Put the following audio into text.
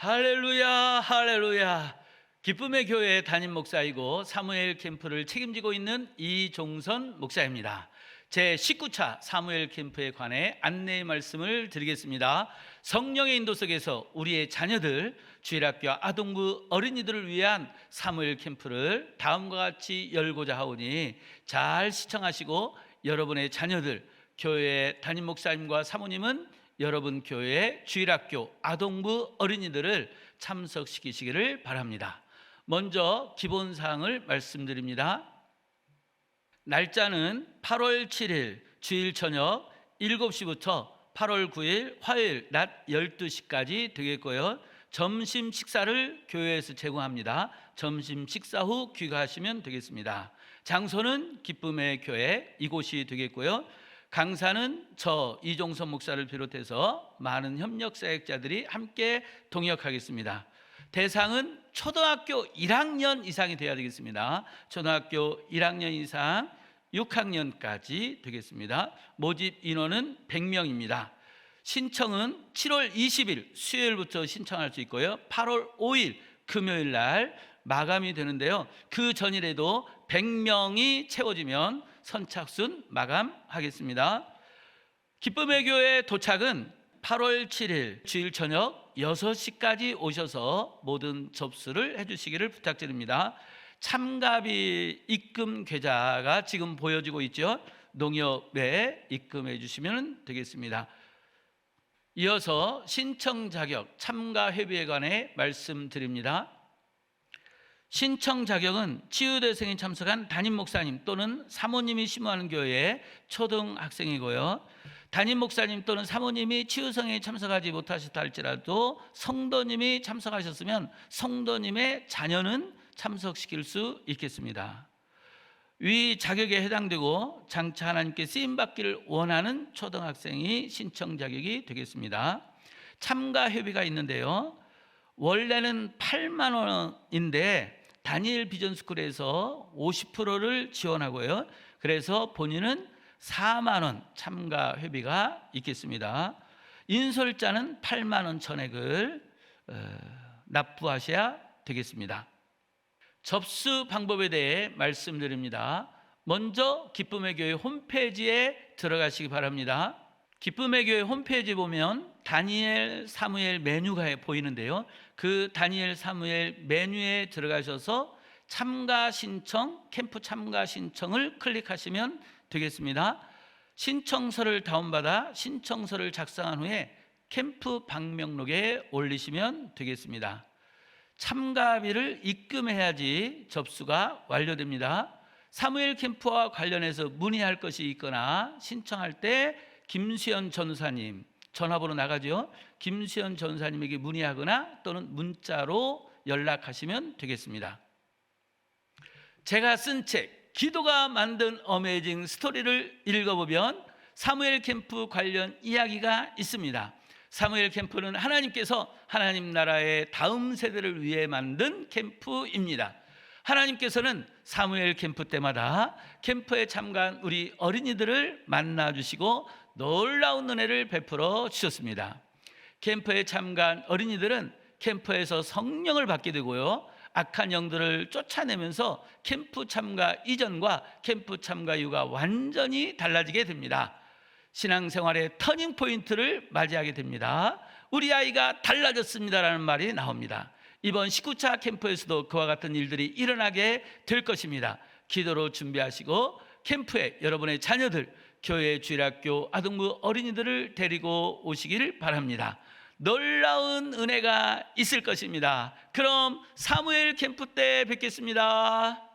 할렐루야, 할렐루야. 기쁨의 교회 담임 목사이고 사무엘 캠프를 책임지고 있는 이종선 목사입니다. 제 19차 사무엘 캠프에 관해 안내의 말씀을 드리겠습니다. 성령의 인도 속에서 우리의 자녀들 주일학교 아동부 어린이들을 위한 사무엘 캠프를 다음과 같이 열고자 하오니 잘 시청하시고 여러분의 자녀들 교회 담임 목사님과 사모님은 여러분 교회 주일학교 아동부 어린이들을 참석시키시기를 바랍니다. 먼저 기본 사항을 말씀드립니다. 날짜는 8월 7일 주일 저녁 7시부터 8월 9일 화요일 낮 12시까지 되겠고요. 점심 식사를 교회에서 제공합니다. 점심 식사 후 귀가하시면 되겠습니다. 장소는 기쁨의 교회 이곳이 되겠고요. 강사는 저 이종선 목사를 비롯해서 많은 협력 사역자들이 함께 동역하겠습니다. 대상은 초등학교 1학년 이상이 돼야 되겠습니다. 초등학교 1학년 이상 6학년까지 되겠습니다. 모집 인원은 100명입니다. 신청은 7월 20일 수요일부터 신청할 수 있고요. 8월 5일 금요일 날 마감이 되는데요. 그 전일에도 100명이 채워지면 선착순 마감하겠습니다. 기쁨의 교회 도착은 8월 7일 주일 저녁 6시까지 오셔서 모든 접수를 해주시기를 부탁드립니다. 참가비 입금 계좌가 지금 보여지고 있죠. 농협에 입금해 주시면 되겠습니다. 이어서 신청 자격 참가 회비에 관해 말씀드립니다. 신청 자격은 치유대생이 참석한 담임 목사님 또는 사모님이 심호하는 교회의 초등학생이고요. 담임 목사님 또는 사모님이 치유성에 참석하지 못하셨다 할지라도 성도님이 참석하셨으면 성도님의 자녀는 참석시킬 수 있겠습니다. 위 자격에 해당되고 장차 하나님께 쓰임 받기를 원하는 초등학생이 신청 자격이 되겠습니다. 참가 회비가 있는데요. 원래는 8만 원인데 다니엘 비전 스쿨에서 50%를 지원하고요. 그래서 본인은 4만 원 참가 회비가 있겠습니다. 인솔자는 8만 원 전액을 어, 납부하셔야 되겠습니다. 접수 방법에 대해 말씀드립니다. 먼저 기쁨의 교회 홈페이지에 들어가시기 바랍니다. 기쁨의 교회 홈페이지 보면 다니엘 사무엘 메뉴가 보이는데요. 그 다니엘 사무엘 메뉴에 들어가셔서 참가 신청, 캠프 참가 신청을 클릭하시면 되겠습니다. 신청서를 다운받아 신청서를 작성한 후에 캠프 방명록에 올리시면 되겠습니다. 참가비를 입금해야지 접수가 완료됩니다. 사무엘 캠프와 관련해서 문의할 것이 있거나 신청할 때 김수현 전사님 전화번호 나가죠. 김수현 전사님에게 문의하거나 또는 문자로 연락하시면 되겠습니다. 제가 쓴 책 기도가 만든 어메이징 스토리를 읽어보면 사무엘 캠프 관련 이야기가 있습니다. 사무엘 캠프는 하나님께서 하나님 나라의 다음 세대를 위해 만든 캠프입니다. 하나님께서는 사무엘 캠프 때마다 캠프에 참가한 우리 어린이들을 만나 주시고 놀라운 은혜를 베풀어 주셨습니다. 캠프에 참가한 어린이들은 캠프에서 성령을 받게 되고요. 악한 영들을 쫓아내면서 캠프 참가 이전과 캠프 참가 이후가 완전히 달라지게 됩니다. 신앙생활의 터닝 포인트를 맞이하게 됩니다. 우리 아이가 달라졌습니다라는 말이 나옵니다. 이번 19차 캠프에서도 그와 같은 일들이 일어나게 될 것입니다. 기도로 준비하시고 캠프에 여러분의 자녀들, 교회 주일학교 아동부 어린이들을 데리고 오시기를 바랍니다. 놀라운 은혜가 있을 것입니다. 그럼 사무엘 캠프 때 뵙겠습니다.